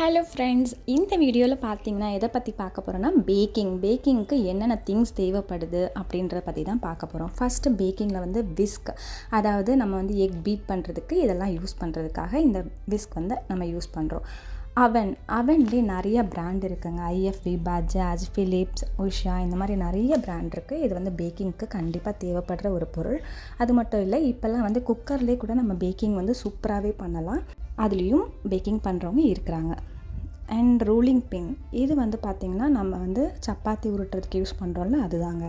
Hello friends இந்த வீடியோவில் பார்த்தீங்கன்னா எதை பற்றி பார்க்க போகிறோன்னா பேக்கிங் பேக்கிங்க்கு என்னென்ன திங்ஸ் தேவைப்படுது அப்படின்றத பற்றி தான் பார்க்க போகிறோம் ஃபஸ்ட்டு பேக்கிங்கில் வந்து விஸ்க் அதாவது நம்ம வந்து எக் பீட் பண்ணுறதுக்கு இதெல்லாம் யூஸ் பண்ணுறதுக்காக இந்த விஸ்க் வந்து நம்ம யூஸ் பண்ணுறோம் அவன் அவன்லேயே நிறைய பிராண்ட் இருக்குங்க. ஐஎஃப்பி பஜாஜ் ஃபிலிப்ஸ் உஷா இந்த மாதிரி நிறைய பிராண்ட் இருக்குது இது வந்து பேக்கிங்க்கு கண்டிப்பாக தேவைப்படுற ஒரு பொருள். அது மட்டும் இல்லை இப்போல்லாம் வந்து குக்கர்லேயே கூட நம்ம பேக்கிங் வந்து சூப்பராகவே பண்ணலாம். அதுலேயும் பேக்கிங் பண்ணுறவங்க இருக்கிறாங்க. அண்ட் ரூலிங் பின் இது வந்து பார்த்திங்கன்னா நம்ம வந்து சப்பாத்தி உருட்டுறதுக்கு யூஸ் பண்ணுறோம்ல அதுதாங்க.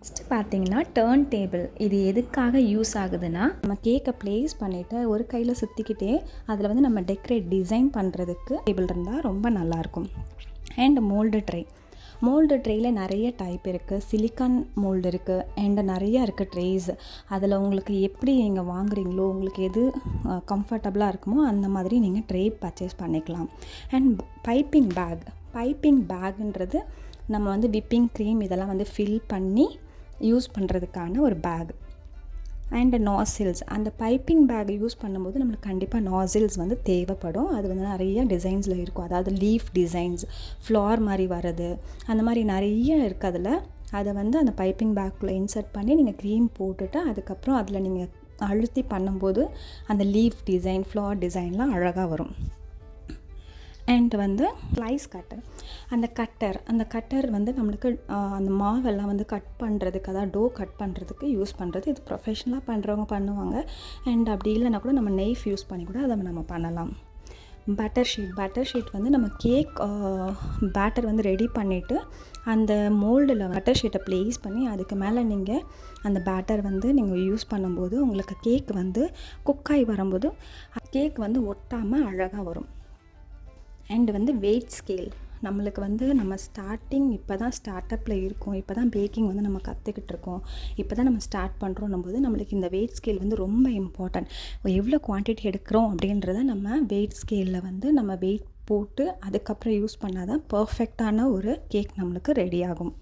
நெக்ஸ்ட் பார்த்தீங்கன்னா டேர்ன் டேபிள் இது எதுக்காக யூஸ் ஆகுதுன்னா நம்ம கேக்கை ப்ளேஸ் பண்ணிவிட்டு ஒரு கையில் சுற்றிக்கிட்டே அதில் வந்து நம்ம டெக்கரேட் டிசைன் பண்ணுறதுக்கு டேபிள் இருந்தால் ரொம்ப நல்லாயிருக்கும் அண்ட் மோல்டு ட்ரை மோல்டு ட்ரேயில் நிறைய டைப் இருக்குது சிலிக்கான் மோல்டு இருக்குது அண்ட் நிறையா இருக்குது ட்ரேஸ் அதில் உங்களுக்கு எப்படி நீங்கள் வாங்குறீங்களோ உங்களுக்கு எது கம்ஃபர்டபுளாக இருக்குமோ அந்த மாதிரி நீங்கள் ட்ரே பர்ச்சேஸ் பண்ணிக்கலாம். அண்ட் பைப்பிங் பேக் பைப்பிங் பேக்குன்றது நம்ம வந்து விப்பிங் க்ரீம் இதெல்லாம் வந்து ஃபில் பண்ணி யூஸ் பண்ணுறதுக்கான ஒரு பேக் அண்டு நாசில்ஸ் அந்த பைப்பிங் பேக் யூஸ் பண்ணும்போது நம்மளுக்கு கண்டிப்பாக நாசில்ஸ் வந்து தேவைப்படும். அது வந்து நிறைய டிசைன்ஸில் இருக்கும். அதாவது லீஃப் டிசைன்ஸ் ஃப்ளார் மாதிரி வர்றது அந்த மாதிரி நிறைய இருக்குது அதில் அதை வந்து அந்த பைப்பிங் பேக்குள்ளே இன்சர்ட் பண்ணி நீங்கள் க்ரீம் போட்டுட்டு அதுக்கப்புறம் அதில் நீங்கள் அழுத்தி பண்ணும்போது அந்த லீஃப் டிசைன் ஃப்ளார் டிசைன்லாம் அழகாக வரும். அண்ட் வந்து ஸ்லைஸ் கட்டர் அந்த கட்டர் அந்த கட்டர் வந்து நம்மளுக்கு அந்த மாவெல்லாம் வந்து கட் பண்ணுறதுக்கு அதாவது டோ கட் பண்ணுறதுக்கு யூஸ் பண்ணுறது இது ப்ரொஃபஷனலாக பண்ணுறவங்க பண்ணுவாங்க. அண்ட் அப்படி இல்லைனா கூட நம்ம நெய்ஃப் யூஸ் பண்ணி கூட அதை நம்ம பண்ணலாம். பட்டர் ஷீட் பட்டர் ஷீட் வந்து நம்ம கேக் பேட்டர் வந்து ரெடி பண்ணிவிட்டு அந்த மோல்டில் பட்டர் ஷீட்டை ப்ளேஸ் பண்ணி அதுக்கு மேலே நீங்கள் அந்த பேட்டர் வந்து நீங்கள் யூஸ் பண்ணும்போது உங்களுக்கு கேக் வந்து குக்காய் வரும்போது கேக் வந்து ஒட்டாமல் அழகாக வரும். அண்ட் வந்து வெயிட் ஸ்கேல் நம்மளுக்கு வந்து நம்ம ஸ்டார்டிங் இப்போ தான் ஸ்டார்ட் அப்பில் இருக்கோம். இப்போ தான் பேக்கிங் வந்து நம்ம கற்றுக்கிட்டு இருக்கோம். இப்போ தான் நம்ம ஸ்டார்ட் பண்ணுறோம் போது நம்மளுக்கு இந்த வெயிட் ஸ்கேல் வந்து ரொம்ப இம்பார்ட்டன்ட் எவ்வளோ குவான்டிட்டி எடுக்கிறோம் அப்படின்றத நம்ம வெயிட் ஸ்கேலில் வந்து நம்ம வெயிட் போட்டு அதுக்கப்புறம் யூஸ் பண்ணால் தான் பர்ஃபெக்டான ஒரு கேக் நம்மளுக்கு ரெடி ஆகும்.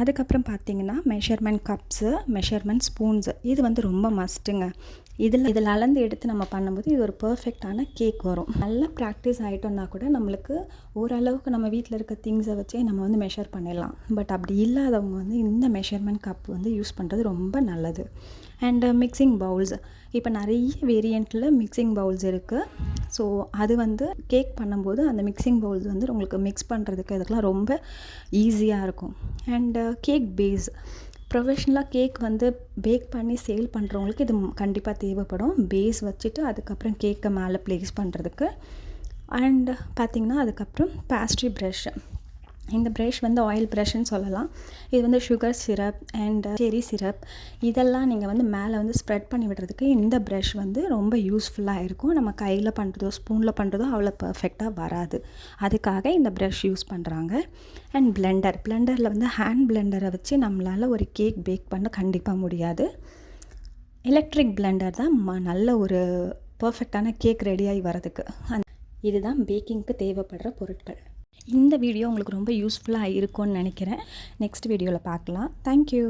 அதுக்கப்புறம் பார்த்தீங்கன்னா மெஷர்மெண்ட் கப்ஸு மெஷர்மெண்ட் ஸ்பூன்ஸு இது வந்து ரொம்ப மஸ்ட்டுங்க இதில் இதில் அளந்து எடுத்து நம்ம பண்ணும்போது இது ஒரு பர்ஃபெக்டான கேக் வரும். நல்லா ப்ராக்டிஸ் ஆகிட்டோம்னா கூட நம்மளுக்கு ஓரளவுக்கு நம்ம வீட்டில் இருக்க திங்ஸை வச்சே நம்ம வந்து மெஷர் பண்ணிடலாம். பட் அப்படி இல்லாதவங்க வந்து இந்த மெஷர்மெண்ட் கப் வந்து யூஸ் பண்ணுறது ரொம்ப நல்லது. அண்டு மிக்சிங் பவுல்ஸ் இப்போ நிறைய வேரியண்ட்டில் மிக்சிங் பவுல்ஸ் இருக்குது ஸோ அது வந்து கேக் பண்ணும்போது அந்த மிக்சிங் பவுல்ஸ் வந்து உங்களுக்கு மிக்ஸ் பண்ணுறதுக்கு அதுக்கெலாம் ரொம்ப ஈஸியாக இருக்கும். அண்டு கேக் பேஸ் ப்ரொஃபஷ்னலாக கேக் வந்து பேக் பண்ணி சேல் பண்ணுறவங்களுக்கு இது கண்டிப்பாக தேவைப்படும். பேஸ் வச்சுட்டு அதுக்கப்புறம் கேக்கை மேலே ப்ளேஸ் பண்ணுறதுக்கு அண்ட் பார்த்திங்கன்னா அதுக்கப்புறம் பேஸ்ட்ரி ப்ரெஷ்ஷு இந்த ப்ரஷ் வந்து ஆயில் ப்ரஷ்ன்னு சொல்லலாம். இது வந்து sugar syrup and cherry syrup இதெல்லாம் நீங்கள் வந்து மேலே வந்து ஸ்ப்ரெட் பண்ணி விடுறதுக்கு இந்த ப்ரஷ் வந்து ரொம்ப யூஸ்ஃபுல்லாக இருக்கும். நம்ம கையில் பண்ணுறதோ ஸ்பூனில் பண்ணுறதோ அவ்வளோ பர்ஃபெக்டாக வராது. அதுக்காக இந்த ப்ரஷ் யூஸ் பண்ணுறாங்க அண்ட் பிளெண்டர் பிளெண்டரில் வந்து ஹேண்ட் பிளெண்டரை வச்சு நம்மளால் ஒரு கேக் பேக் பண்ண கண்டிப்பாக முடியாது. எலக்ட்ரிக் பிளெண்டர் தான் நல்ல ஒரு பர்ஃபெக்டான கேக் ரெடியாகி வரதுக்கு இதுதான் பேக்கிங்க்கு தேவைப்படுற பொருட்கள். இந்த வீடியோ உங்களுக்கு ரொம்ப யூஸ்ஃபுல்லாக இருக்கும்னு நினைக்கிறேன். நெக்ஸ்ட் வீடியோவில் பார்க்கலாம். தேங்க்யூ